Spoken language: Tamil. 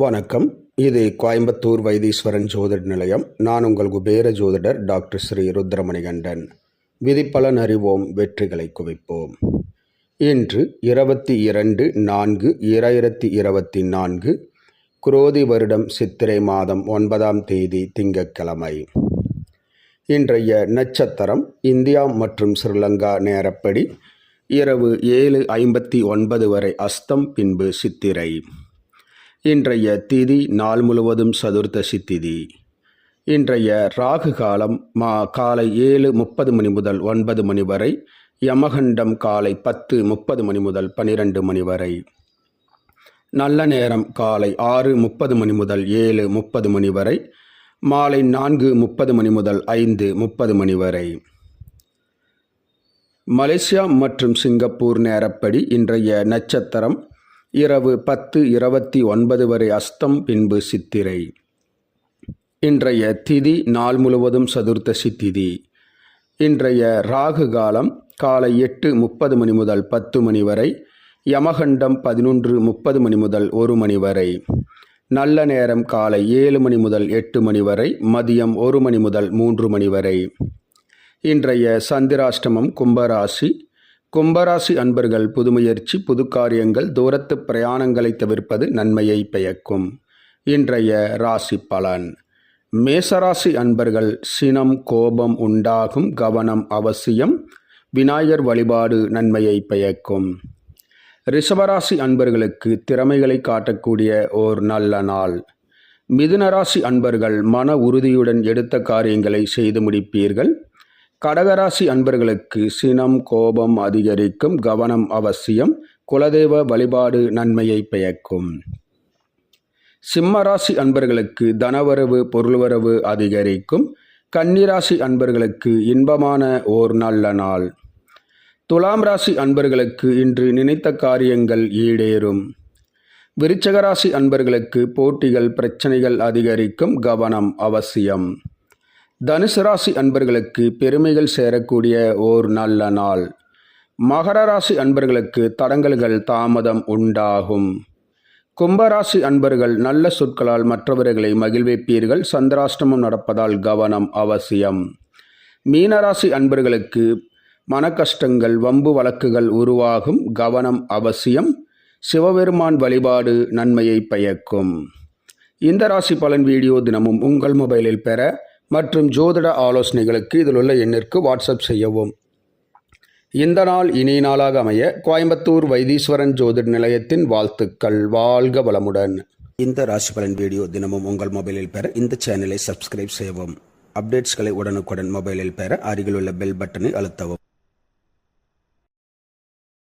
வணக்கம். இது கோயம்புத்தூர் வைத்தீஸ்வரன் ஜோதிட நிலையம். நான் உங்கள் குபேர ஜோதிடர் டாக்டர் ஸ்ரீ ருத்ரமணிகண்டன். விதிப்பலன் அறிவோம் வெற்றிகளை குவிப்போம். இன்று இருபத்தி இரண்டு நான்கு இராயிரத்தி இருபத்தி நான்கு குரோதி வருடம் சித்திரை மாதம் ஒன்பதாம் தேதி திங்கட்கிழமை. இன்றைய நட்சத்திரம் இந்தியா மற்றும் ஸ்ரீலங்கா நேரப்படி இரவு ஏழு ஐம்பத்தி ஒன்பது வரை அஸ்தம் பின்பு சித்திரை. இன்றைய திதி நாள் முழுவதும் சதுர்த்தசி திதி. இன்றைய ராகு காலம் மா காலை ஏழு முப்பது மணி முதல் ஒன்பது மணி வரை யமகண்டம் காலை பத்து முப்பது மணி முதல் பனிரெண்டு மணி வரை. நல்ல நேரம் காலை ஆறு முப்பது மணி முதல் ஏழு முப்பது மணி வரை மாலை நான்கு முப்பது மணி முதல் ஐந்து முப்பது மணி வரை. மலேசியா மற்றும் சிங்கப்பூர் நேரப்படி இன்றைய நட்சத்திரம் இரவு பத்து இருபத்தி ஒன்பது வரை அஸ்தம் பின்பு சித்திரை. இன்றைய திதி நாள் முழுவதும் சதுர்த்தசி திதி இன்றைய ராகு காலம் காலை எட்டு முப்பது மணி முதல் பத்து மணி வரை யமகண்டம் பதினொன்று முப்பது மணி முதல் ஒரு மணி வரை. நல்ல நேரம் காலை ஏழு மணி முதல் எட்டு மணி வரை மதியம் ஒரு மணி முதல் மூன்று மணி வரை. இன்றைய சந்திராஷ்டமம் கும்பராசி கும்பராசி அன்பர்கள் புதுமுயற்சி புது காரியங்கள் தூரத்து பிரயாணங்களை தவிர்ப்பது நன்மையை பயக்கும் இன்றைய ராசி பலன். மேசராசி அன்பர்கள் சினம் கோபம் உண்டாகும் கவனம் அவசியம் விநாயகர் வழிபாடு நன்மையை பயக்கும் ரிஷபராசி அன்பர்களுக்கு திறமைகளை காட்டக்கூடிய ஓர் நல்ல நாள். மிதுனராசி அன்பர்கள் மன உறுதியுடன் எடுத்த காரியங்களை செய்து முடிப்பீர்கள். கடகராசி அன்பர்களுக்கு சினம் கோபம் அதிகரிக்கும் கவனம் அவசியம் குலதெய்வ வழிபாடு நன்மையை பயக்கும் சிம்மராசி அன்பர்களுக்கு தனவரவு பொருள்வரவு அதிகரிக்கும். கன்னிராசி அன்பர்களுக்கு இன்பமான ஓர் நல்ல நாள். துலாம் ராசி அன்பர்களுக்கு இன்று நினைத்த காரியங்கள் ஈடேறும். விருச்சகராசி அன்பர்களுக்கு போட்டிகள் பிரச்சனைகள் அதிகரிக்கும் கவனம் அவசியம். தனுசு ராசி அன்பர்களுக்கு பெருமைகள் சேரக்கூடிய ஓர் நல்ல நாள். மகர ராசி அன்பர்களுக்கு தடங்கல்கள் தாமதம் உண்டாகும். கும்பராசி அன்பர்கள் நல்ல சொற்களால் மற்றவர்களை மகிழ்விப்பீர்கள். சந்திராஷ்டமம் நடப்பதால் கவனம் அவசியம். மீனராசி அன்பர்களுக்கு மனக்கஷ்டங்கள் வம்பு வழக்குகள் உருவாகும். கவனம் அவசியம். சிவபெருமான் வழிபாடு நன்மையை பயக்கும். இந்த ராசி பலன் வீடியோ தினமும் உங்கள் மொபைலில் பெற மற்றும் ஜோதிட ஆலோசனைகளுக்கு இதில் உள்ள எண்ணிற்கு வாட்ஸ்அப் செய்யவும். இந்த நாள் இனிய நாளாக அமைய கோயம்புத்தூர் வைத்தீஸ்வரன் ஜோதிட நிலையத்தின் வாழ்த்துக்கள். வாழ்க வளமுடன். இந்த ராசி பலன் வீடியோ தினமும் உங்கள் மொபைலில் பெற இந்த சேனலை சப்ஸ்கிரைப் செய்யவும். அப்டேட்ஸ்களை உடனுக்குடன் மொபைலில் பெற அருகிலுள்ள பெல் பட்டனை அழுத்தவும்.